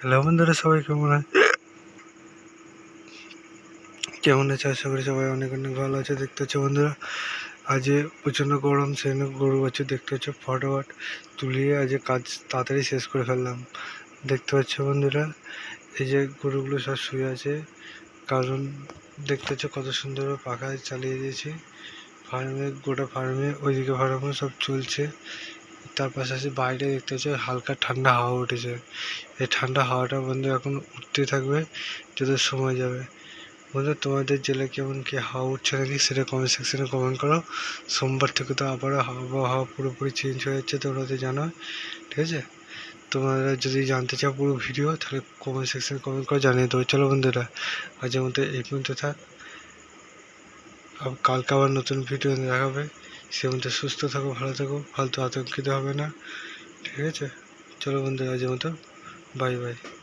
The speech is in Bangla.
হ্যালো বন্ধুরা, সবাই কেমন আছে কেমন আছে? আশা করি সবাই অনেক অনেক ভালো আছে, দেখতে হচ্ছে বন্ধুরা। আজ প্রচণ্ড গরম জন্য গরু বাছুর দেখতে হচ্ছে ফটোফট তুলিয়ে আজ কাজ তাড়াতাড়ি শেষ করে ফেললাম। দেখতে পাচ্ছ বন্ধুরা, এই যে গরুগুলো সব শুয়ে আছে, কারণ দেখতে হচ্ছে কত সুন্দর পাখা চালিয়ে দিয়েছি। ফার্মে, গোটা ফার্মে, ওইদিকে ফার্মে সব চলছে। তার পাশাপাশি বাইরে দেখতে হচ্ছে হালকা ঠান্ডা হাওয়া উঠেছে। এই ঠান্ডা হাওয়াটা বন্ধু এখন উঠতে থাকবে, যত সময় যাবে। বন্ধু, তোমাদের জেলায় কেমন কি হাওয়া উঠছে নাকি সেটা কমেন্ট সেকশনে কমেন্ট করো। সোমবার থেকে তো আবারও আবহাওয়া পুরোপুরি চেঞ্জ হয়ে যাচ্ছে, তোমরা তো জানো। ঠিক আছে? তোমরা যদি জানতে চাও পুরো ভিডিও, তাহলে কমেন্ট সেকশনে কমেন্ট করে জানিয়ে দেবো। চলো বন্ধুরা, আজকের মধ্যে এই পর্যন্ত থাক। কালকে আবার নতুন ভিডিও দেখাবে সে মতো সুস্থ থাকো, ভালো থাকো, ফালতু আতঙ্কিত হবে না, ঠিক আছে? চলো বন্ধুরা, আজকের মতো বাই বাই